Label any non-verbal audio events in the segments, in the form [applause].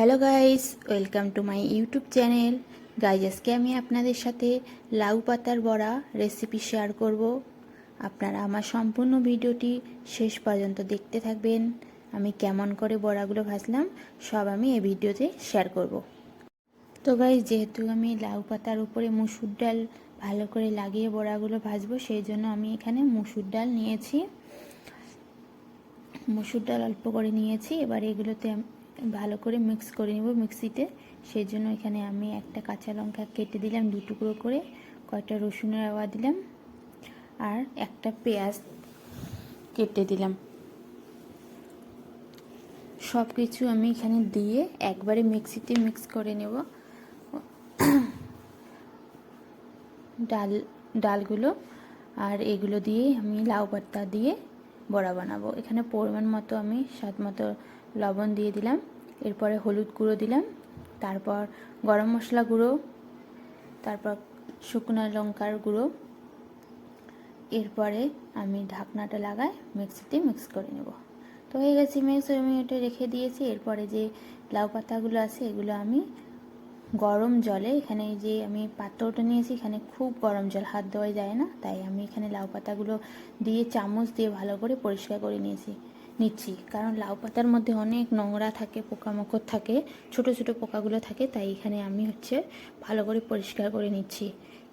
Hello guys welcome to my YouTube channel guys আজকে আমি আপনাদের সাথে লাউ পাতার বড়া রেসিপি শেয়ার করব। আপনারা আমার সম্পূর্ণ ভিডিওটি শেষ পর্যন্ত দেখতে থাকবেন। আমি কেমন করে বড়াগুলো ভাজলাম, সব আমি এই ভিডিওতে শেয়ার করব। তো গাইজ যেহেতু আমি লাউ পাতার উপরে মুসুর ডাল ভালো করে লাগিয়ে বড়াগুলো ভাজবো, সেই জন্য আমি এখানে মুসুর ডাল নিয়েছি। মুসুর ডাল অল্প করে নিয়েছি। এবার এগুলোতে ভালো করে মিক্স করে নেব মিক্সিতে। সেই জন্য এখানে আমি একটা কাঁচা লঙ্কা কেটে দিলাম, দু টুকরো করে। কয়টা রসুনের আওয়া দিলাম। আর একটা পেঁয়াজ কেটে দিলাম। সব কিছু আমি এখানে দিয়ে একবারে মিক্সিতে মিক্স করে নেব। ডাল, ডালগুলো আর এগুলো দিয়ে আমি লাউ পাতা দিয়ে বড়া বানাবো। এখানে পরিমাণ মতো আমি স্বাদ মতো লবণ দিয়ে দিলাম। এরপরে হলুদ গুঁড়ো দিলাম, তারপর গরম মশলা গুঁড়ো, তারপর শুকনো লঙ্কার গুঁড়ো, এরপরে আমি ঢাকনাটা লাগাই, মিক্সিতে মিক্স করে নেব। তো হয়ে গেছে মিক্স আমি এটা রেখে দিয়েছি, এরপরে যে লাউ পাতাগুলো আছে, এগুলো আমি গরম জলে, এখানে যে আমি পাত্রটা নিয়েছি, এখানে খুব গরম জল, হাত দেওয়া যায় না, তাই আমি এখানে লাউ পাতাগুলো দিয়ে চামচ দিয়ে ভালো করে পরিষ্কার করে নিয়েছি। নিচ্ছি। কারণ লাউ পাতার মধ্যে অনেক নোংরা থাকে, পোকামাকড় থাকে, ছোট ছোট পোকাগুলো থাকে, তাই এখানে আমি হচ্ছে ভালো করে পরিষ্কার করে নিচ্ছি।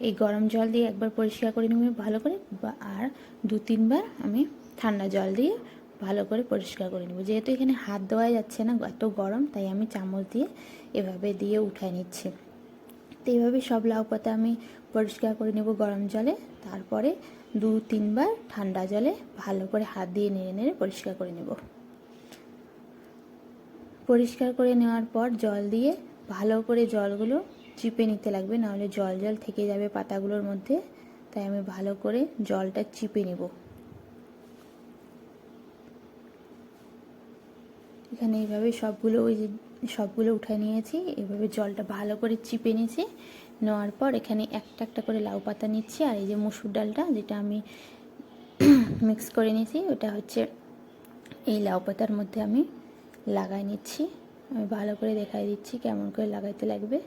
এই গরম জল দিয়ে একবার পরিষ্কার করে নিবি ভালো করে আর দু তিনবার আমি ঠান্ডা জল দিয়ে ভালো করে পরিষ্কার করে নেব। যেহেতু এখানে হাত দেওয়া যাচ্ছে না, এত গরম, তাই আমি চামচ দিয়ে এভাবে দিয়ে উঠাই নিচ্ছি। তো এইভাবে সব লাউ পাতা আমি পরিষ্কার করে নেব গরম জলে। তারপরে দু তিনবার ঠান্ডা জলে ভালো করে হাত দিয়ে নেড়ে নেড়ে পরিষ্কার করে নেব। পরিষ্কার করে নেওয়ার পর জল দিয়ে ভালো করে জলগুলো চিপে নিতে লাগবে, নাহলে জল জল থেকে যাবে পাতাগুলোর মধ্যে। তাই আমি ভালো করে জলটা চিপে নেব। এখানে এইভাবে সবগুলো ওই যে সবগুলো উঠায় নিয়েছি, এভাবে জলটা ভালো করে চিপে নিয়েছি। নেওয়ার পর এখানে একটা একটা করে লাউ পাতা নিচ্ছি, আর এই যে মসুর ডালটা যেটা আমি মিক্স করে নিয়েছি, ওটা হচ্ছে এই লাউ পাতার মধ্যে আমি লাগাই নিচ্ছি। আমি ভালো করে দেখাই দিচ্ছি কেমন করে লাগাইতে লাগবে।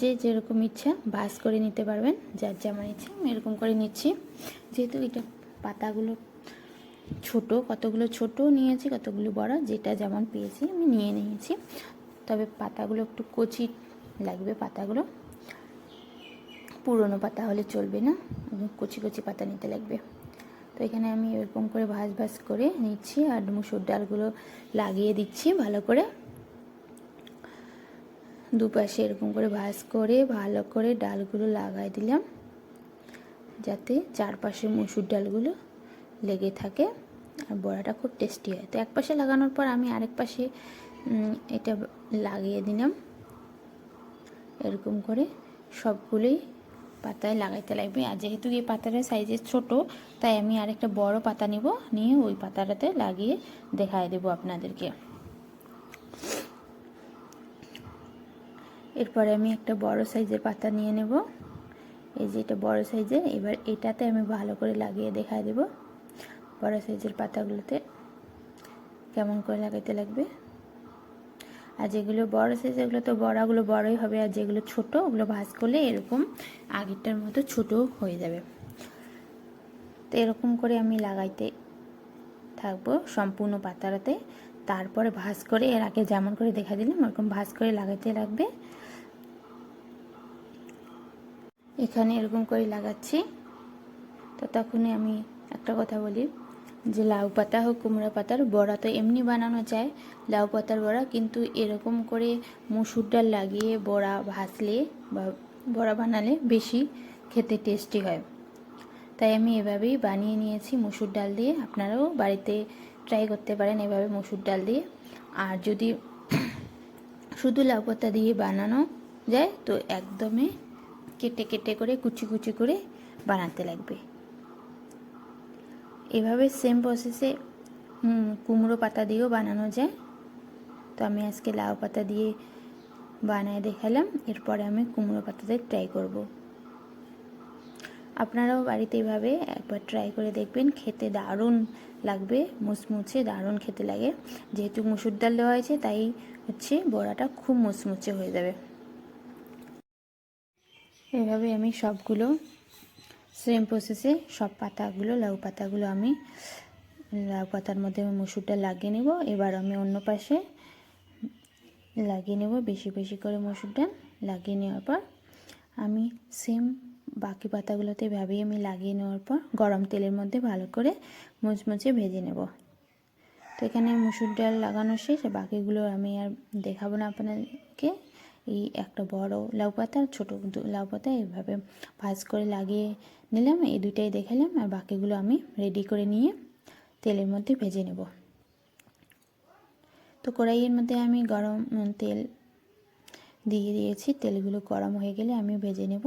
যে যেরকম ইচ্ছা ভাজ করে নিতে পারবেন, যার যেমন ইচ্ছা আমি এরকম করে নিচ্ছি। যেহেতু এটা পাতাগুলো ছোট, কতগুলো ছোট নিয়েছি, কতগুলো বড়, যেটা যেমন পেয়েছি আমি নিয়ে নিয়েছি। তবে পাতাগুলো একটু কচি লাগবে, পাতাগুলো। পুরনো পাতা হলে চলবে না কচি কচি পাতা নিতে লাগবে। তো এখানে আমি এরকম করে ভাজ ভাজ করে নিচ্ছি আর মুসুর ডালগুলো লাগিয়ে দিচ্ছি ভালো করে। দুপাশে এরকম করে ভাজ করে ভালো করে ডালগুলো লাগাই দিলাম, যাতে চারপাশে মুসুর ডালগুলো লেগে থাকে আর বড়াটা খুব টেস্টি হয়। তো এক পাশে লাগানোর পর আমি আরেক পাশে এটা লাগিয়ে দিলাম। এরকম করে সবগুলোই পাতায় লাগাইতে লাগবে। আর যেহেতু এই পাতাটা সাইজে ছোট, তাই আমি আরেকটা বড় পাতা নিব, নিয়ে ওই পাতাটাতে লাগিয়ে দেখায় দেবো আপনাদেরকে। এরপরে আমি একটা বড় সাইজের পাতা নিয়ে নেব। এই যে এটা বড় সাইজের এবার এটাতে আমি ভালো করে লাগিয়ে দেখায় দেব। বড় সাইজের পাতাগুলোতে কেমন করে লাগাইতে লাগবে? আর যেগুলো বড় সাইজ তো বড়াগুলো বড়ই হবে, আর যেগুলো ছোট, ওগুলো ভাজ করলে এরকম আগেরটার মতো ছোট হয়ে যাবে। তো এরকম করে আমি লাগাইতে থাকব সম্পূর্ণ পাতাটাতে। তারপরে ভাজ করে, এর আগে যেমন করে দেখা দিলাম, ওরকম ভাজ করে লাগাইতে লাগবে। এখানে এরকম করে লাগাচ্ছি। তো তখনই আমি একটা কথা বলি। যে লাউ পাতা হোক, কুমড়া পাতার বড়া তো এমনি বানানো যায়। লাউ পাতার বড়া কিন্তু এরকম করে মুসুর ডাল লাগিয়ে বড়া ভাসলে বা বড়া বানালে বেশি খেতে টেস্টি হয়। তাই আমি এভাবেই বানিয়ে নিয়েছি মুসুর ডাল দিয়ে। আপনারাও বাড়িতে ট্রাই করতে পারেন এভাবে মুসুর ডাল দিয়ে। আর যদি শুধু লাউ পাতা দিয়ে বানানো যায়, তো একদমই কেটে কেটে করে কুচি কুচি করে বানাতে লাগবে। এভাবে সেম প্রসেসে কুমড়ো পাতা দিয়েও বানানো যায়। তো আমি আজকে লাউ পাতা দিয়ে বানায় দেখালাম। এরপরে আমি কুমড়ো পাতাতে ট্রাই করব। আপনারাও বাড়িতে এভাবে একবার ট্রাই করে দেখবেন। খেতে দারুণ লাগবে, মুচমুচে দারুণ খেতে লাগে। যেহেতু মুসুর ডাল দেওয়া হয়েছে, তাই হচ্ছে বড়াটা খুব মুচমুচে হয়ে যাবে। এভাবে আমি সবগুলো সেম প্রসেসে সব পাতাগুলো, লাউ পাতাগুলো আমি, লাউ পাতার মধ্যে আমি মুসুরটা লাগিয়ে নেব। এবার আমি অন্য পাশে লাগিয়ে নেব বেশি বেশি করে মসুরটা। লাগিয়ে নেওয়ার পর আমি সেম বাকি পাতাগুলোতে এভাবেই আমি লাগিয়ে নেওয়ার পর গরম তেলের মধ্যে ভালো করে মুচমুচে ভেজে নেব। তো এখানে মুসুর ডাল লাগানো শেষ। বাকিগুলো আমি আর দেখাবো না আপনাদেরকে। এই একটা বড় লাউ পাতা আর ছোটো লাউ পাতা এইভাবে ভাজ করে লাগিয়ে নিলাম। এই দুইটাই দেখালাম আর বাকিগুলো আমি রেডি করে নিয়ে তেলের মধ্যে ভেজে নেব। তো কড়াইয়ের মধ্যে আমি গরম তেল দিয়ে দিয়েছি। তেলগুলো গরম হয়ে গেলে আমি ভেজে নেব।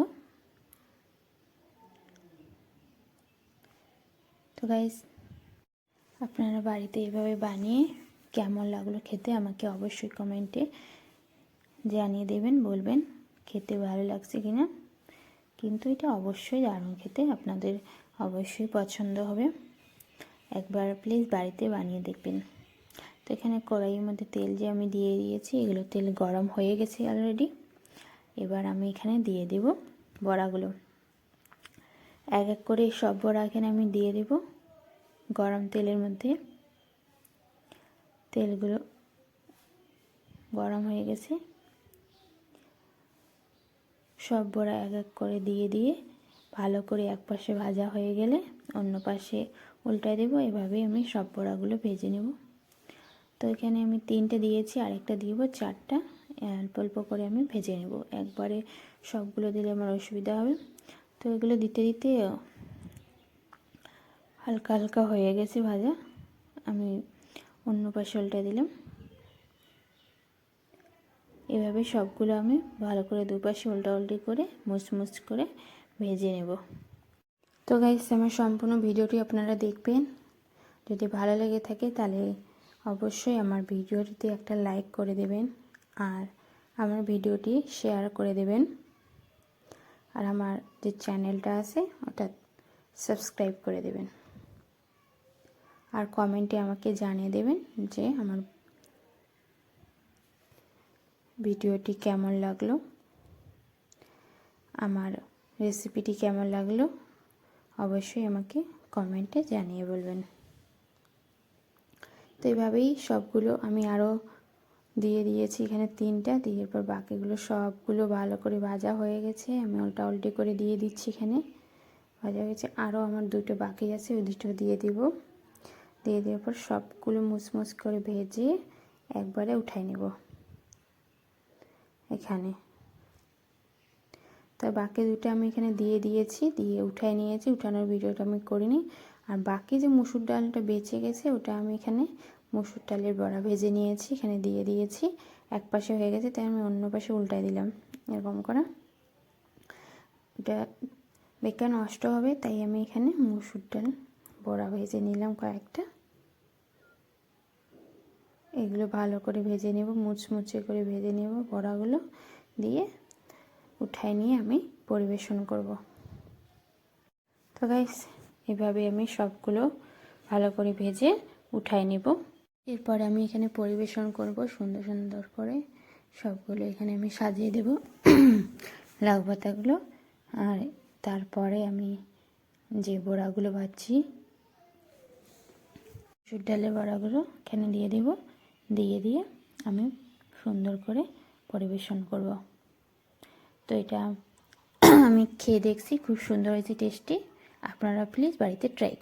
তো গাইস আপনারা বাড়িতে এভাবে বানিয়ে কেমন লাগল খেতে আমাকে অবশ্যই কমেন্টে জানিয়ে দেবেন, বলবেন খেতে ভালো লাগছে কি না কিন্তু এটা অবশ্যই দারুণ খেতে, আপনাদের অবশ্যই পছন্দ হবে। একবার প্লিজ বাড়িতে বানিয়ে দেখবেন। তো এখানে কড়াইয়ের মধ্যে তেল যে আমি দিয়ে দিয়েছি, এগুলো তেল গরম হয়ে গেছে অলরেডি এবার আমি এখানে দিয়ে দেব বড়াগুলো। এক এক করে সব বড়া এখানে আমি দিয়ে দেব গরম তেলের মধ্যে। তেলগুলো গরম হয়ে গেছে। সব বড়া এক এক করে দিয়ে দিয়ে ভালো করে এক পাশে ভাজা হয়ে গেলে অন্য পাশে উল্টায় দেবো। এভাবেই আমি সব বড়াগুলো ভেজে নেব। তো এখানে আমি তিনটে দিয়েছি, আরেকটা দিব, চারটা। অল্প অল্প করে আমি ভেজে নেব। একবারে সবগুলো দিলে আমার অসুবিধা হবে। তো এগুলো দিতে দিতে হালকা হালকা হয়ে গেছে ভাজা। আমি অন্য পাশে উল্টে দিলাম। এভাবে সবগুলো আমি ভালো করে দুপাশে উল্টা উল্টি করে মুচমুচ করে ভেজে নেব। তো গাইস আমার সম্পূর্ণ ভিডিওটি আপনারা দেখবেন। যদি ভালো লেগে থাকে তাহলে অবশ্যই আমার ভিডিওটিতে একটা লাইক করে দেবেন আর আমার ভিডিওটি শেয়ার করে দেবেন। আর আমার যে চ্যানেলটা আছে ওটা সাবস্ক্রাইব করে দেবেন। আর কমেন্টে আমাকে জানিয়ে দেবেন যে আমার ভিডিওটি কেমন লাগল? আমার রেসিপিটি কেমন লাগল? অবশ্যই আমাকে কমেন্টে জানিয়ে বলবেন। তো এইভাবেই সবগুলো আমি আরও দিয়ে দিয়েছি এখানে তিনটা। দিয়ে পর বাকিগুলো সবগুলো ভালো করে ভাজা হয়ে গেছে। আমি উল্টা উল্টে করে দিয়ে দিচ্ছি এখানে। ভাজা হয়েছে আরও আমার দুটো বাকি আছে, ওই দুটো দিয়ে দিব। দিয়ে দেওয়ার পর সবগুলো মুচমুচ করে ভেজে একবারে উঠাই নেব। এখানে। তো বাকি দুটো আমি এখানে দিয়ে দিয়েছি, দিয়ে উঠাই নিয়েছি। উঠানোর ভিডিওটা আমি করিনি। আর বাকি যে মুসুর ডালটা বেঁচে গেছে, ওটা আমি এখানে মুসুর ডালের বড়া ভেজে নিয়েছি, এখানে দিয়ে দিয়েছি। এক পাশে হয়ে গেছে, তাই আমি অন্য পাশে উল্টাই দিলাম এরকম করে। ওটা বেকার নষ্ট হবে, তাই আমি এখানে মুসুর ডাল বড়া ভেজে নিলাম কয়েকটা। এগুলো ভালো করে ভেজে নেব, মুচমুচে করে ভেজে নেব। বড়াগুলো দিয়ে উঠাই নিয়ে আমি পরিবেশন করব। তো গাইস এভাবে আমি সবগুলো ভালো করে ভেজে উঠাই নেব। এরপর আমি এখানে পরিবেশন করব সুন্দর সুন্দর করে। সবগুলো এখানে আমি সাজিয়ে দেব। লাউ পাতাগুলো আর তারপরে আমি যে বড়াগুলো ভাজছি মুসুর ডালের বড়াগুলো এখানে দিয়ে দেব। দিয়ে দিয়ে আমি সুন্দর করে পরিবেশন করব। তো এটা [clears throat] আমি খেয়ে দেখছি, খুব সুন্দর হয়েছে টেস্টি আপনারা প্লিজ বাড়িতে ট্রাই